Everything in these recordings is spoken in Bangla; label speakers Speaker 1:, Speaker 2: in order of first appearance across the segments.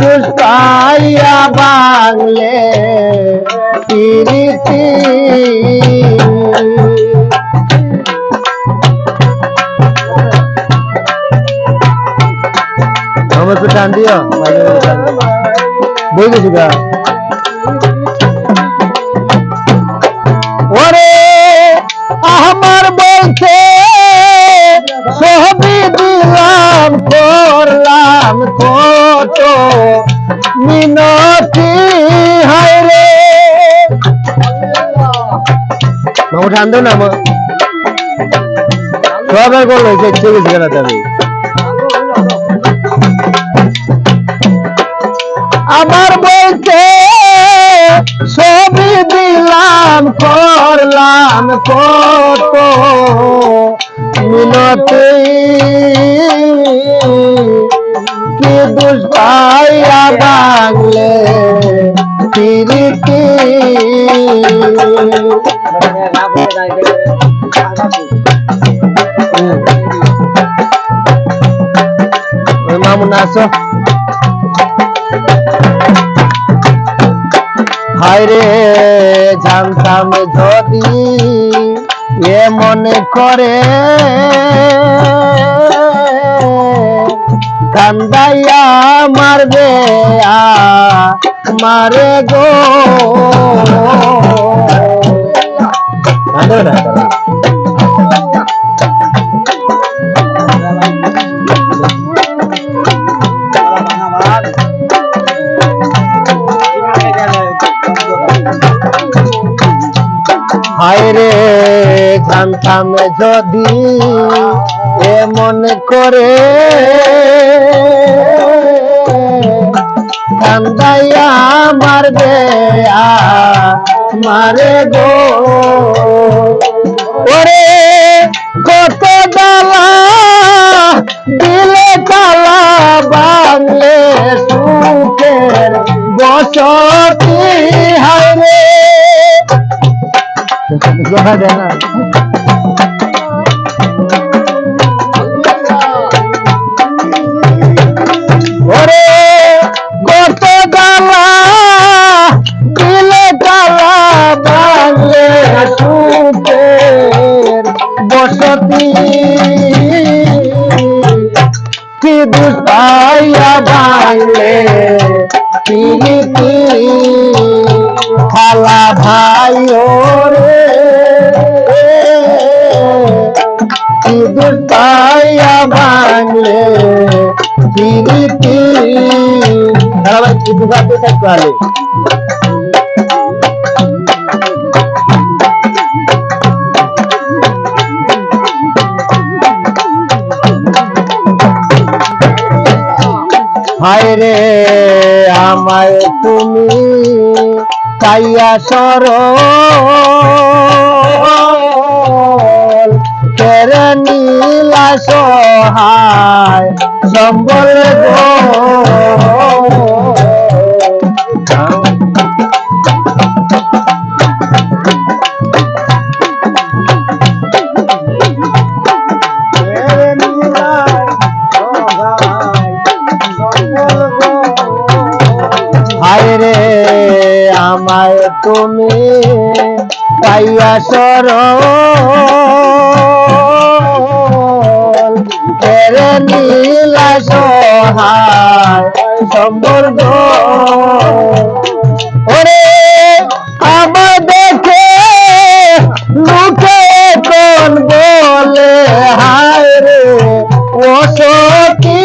Speaker 1: দুষ্টাইয়া বাংলে প্রীতি আমার একটু টান দিও। বই গেছি ওরে আমার বলছে সবই দিলাম করলাম কত মিনতি, হায় রে। মামু, ঠান না আমার সবাই করল ঠিক আছে কেন আমি আমার বলতে সবই দিলাম, করলাম কত মিনতি। কি দুষ্টাইয়া বাংলে পিরিতি মামুন আসো। হায়রে জানতাম যদি এ মনে করে কান্দাইয়া মারবে মারে গো কাঁদো না তারা। হায়রে যদি এমন করে কান্দাইয়া মারবে মারে গো। ওরে কত ডালা দিলে কালা বাংলে সুখের বসতি হায়রে কথা দেয় খালা ভাই রে কি দুষ্টাইয়া বাংলে দাঁড়া ভাই একটু গাতে থাকতে হায় রে। আমায় তুমি কাইয়া সর কেরে নীলা সহায় সম্বল গো আমায় তুমি পাইয়া সর। তেরে নীলা সহায় সম্বর্গ। ওরে, আমার দেখে লোকে কোন বলে, হায় রে, ও সখী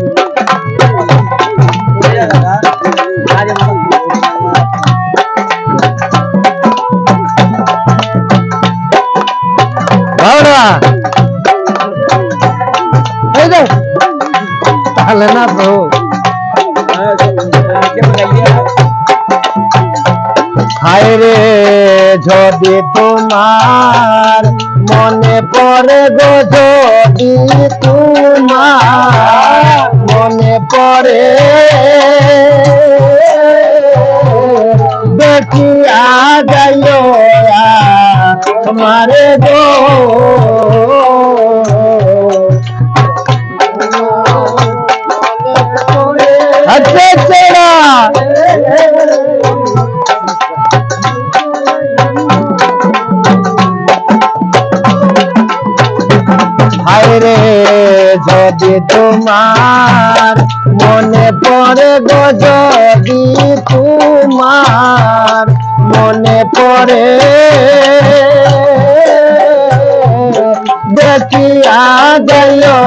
Speaker 1: না তো? হায় রে, যদি তোমার মনে পড়ে গো, যদি তোমার মনে পড়ে দেখিয়া যাইও তোমারে গো। যদি তোমার মনে পড়ে গো, যদি তোমার মনে পড়ে দেখিয়া যাইও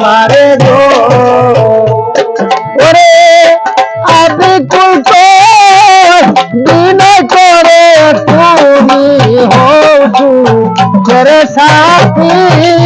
Speaker 1: মারে গো। ওরে আবে তেরে সাথী।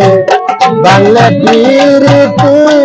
Speaker 1: বাংলা প্রীতি